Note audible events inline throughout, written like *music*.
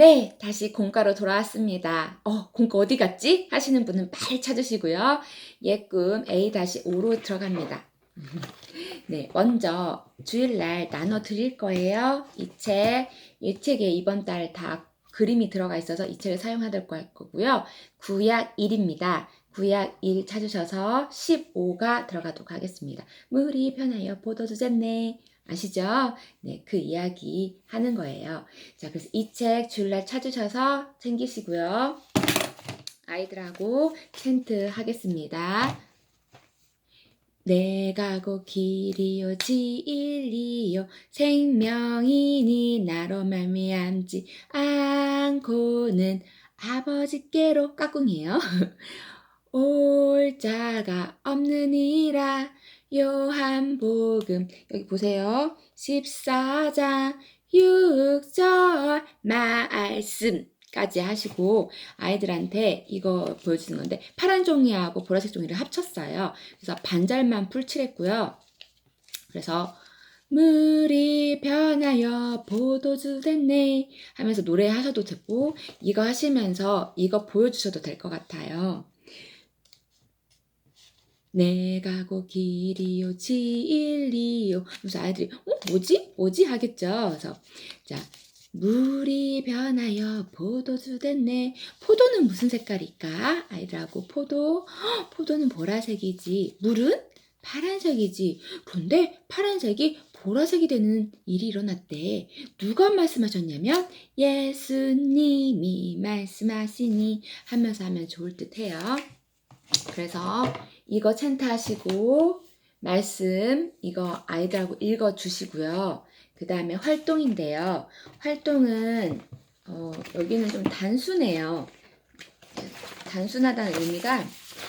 네, 다시 공과로 돌아왔습니다. 어, 공과 어디 갔지? 하시는 분은 빨리 찾으시고요. 예꿈 A-5로 들어갑니다. 네, 먼저 주일날 나눠 드릴 거예요. 이 책, 이 책에 이번 달 다 그림이 들어가 있어서 이 책을 사용하실 거고요. 구약 1입니다. 구약 1 찾으셔서 15가 들어가도록 하겠습니다. 물이 변하여 포도주 졌네. 아시죠? 네, 그 이야기 하는 거예요. 자, 그래서 이 책 주일날 찾으셔서 챙기시고요. 아이들하고 텐트 하겠습니다. 내가 곧 길이요 진리요 생명이니 나로 말미암지 않고는 아버지께로 까꿍이에요. *laughs* 올 자가 없느니라 요한복음 여기 보세요. 14장 6절 말씀까지 하시고 아이들한테 이거 보여주는 건데 파란 종이하고 보라색 종이를 합쳤어요. 그래서 반절만 풀칠했고요. 그래서 물이 변하여 포도주 됐네 하면서 노래하셔도 되고 이거 하시면서 이거 보여주셔도 될 것 같아요. 내가 곧 길이요 진리요. 그래서 아이들이 어 뭐지? 뭐지? 하겠죠. 그래서 자 물이 변하여 포도주 됐네. 포도는 무슨 색깔일까? 아이들하고 포도 헉, 포도는 보라색이지. 물은 파란색이지. 그런데 파란색이 보라색이 되는 일이 일어났대. 누가 말씀하셨냐면 예수님이 말씀하시니 하면서 하면 좋을 듯해요. 그래서 이거 챈트 하시고 말씀 이거 아이들하고 읽어 주시고요. 그 다음에 활동인데요. 활동은 어, 여기는 좀 단순해요. 단순하다는 의미가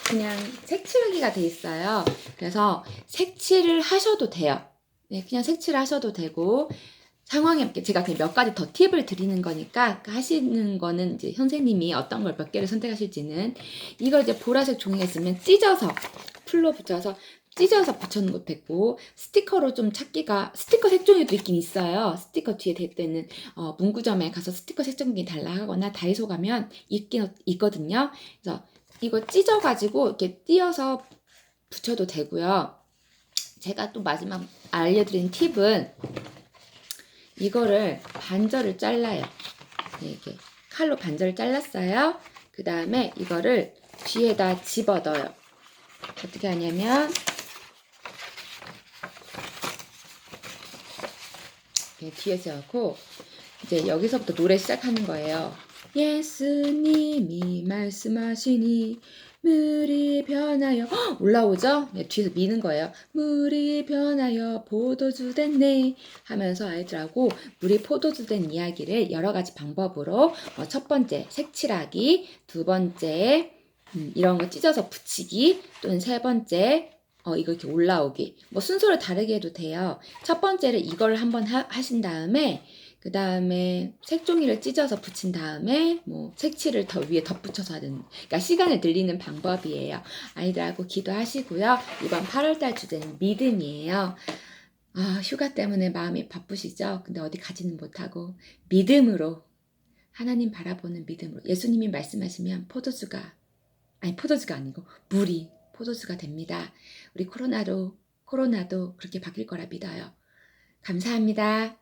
그냥 색칠하기가 돼 있어요. 그래서 색칠을 하셔도 돼요. 네, 그냥 색칠을 하셔도 되고 상황에 맞게 제가 그냥 몇 가지 더 팁을 드리는 거니까 그 하시는 거는 이제 선생님이 어떤 걸 몇 개를 선택하실지는 이걸 이제 보라색 종이에 있으면 찢어서 풀로 붙여서 찢어서 붙여놓은 것도 있고 스티커로 좀 찾기가 스티커 색종이도 있긴 있어요. 스티커 뒤에 댈 때는 어, 문구점에 가서 스티커 색종이 달라 하거나 다이소 가면 있긴 있거든요. 그래서 이거 찢어가지고 이렇게 띄어서 붙여도 되고요. 제가 또 마지막 알려드린 팁은 이거를 반절을 잘라요. 이렇게 칼로 반절을 잘랐어요. 그 다음에 이거를 뒤에다 집어 넣어요. 어떻게 하냐면 뒤에서 넣고 이제 여기서부터 노래 시작하는 거예요. 예수님이 말씀하시니 물이 변하여 헉, *gasps* 올라오죠? 네, 뒤에서 미는 거예요. 물이 변하여 포도주 됐네 하면서 아이들하고 물이 포도주 된 이야기를 여러 가지 방법으로 어, 첫 번째 색칠하기, 두 번째 음, 이런 거 찢어서 붙이기, 또는 세 번째 어, 이거 이렇게 올라오기. 뭐 순서를 다르게 해도 돼요. 첫 번째를 이걸 한번 하, 하신 다음에 그 다음에 색종이를 찢어서 붙인 다음에 뭐 색칠을 더 위에 덧붙여서 하는 그러니까 시간을 늘리는 방법이에요. 아이들하고 기도하시고요. 이번 8월달 주제는 믿음이에요. 아, 휴가 때문에 마음이 바쁘시죠? 근데 어디 가지는 못하고 믿음으로 하나님 바라보는 믿음으로 예수님이 말씀하시면 포도주가 아니 포도주가 아니고 물이 포도주가 됩니다. 우리 코로나로 코로나도 그렇게 바뀔 거라 믿어요. 감사합니다.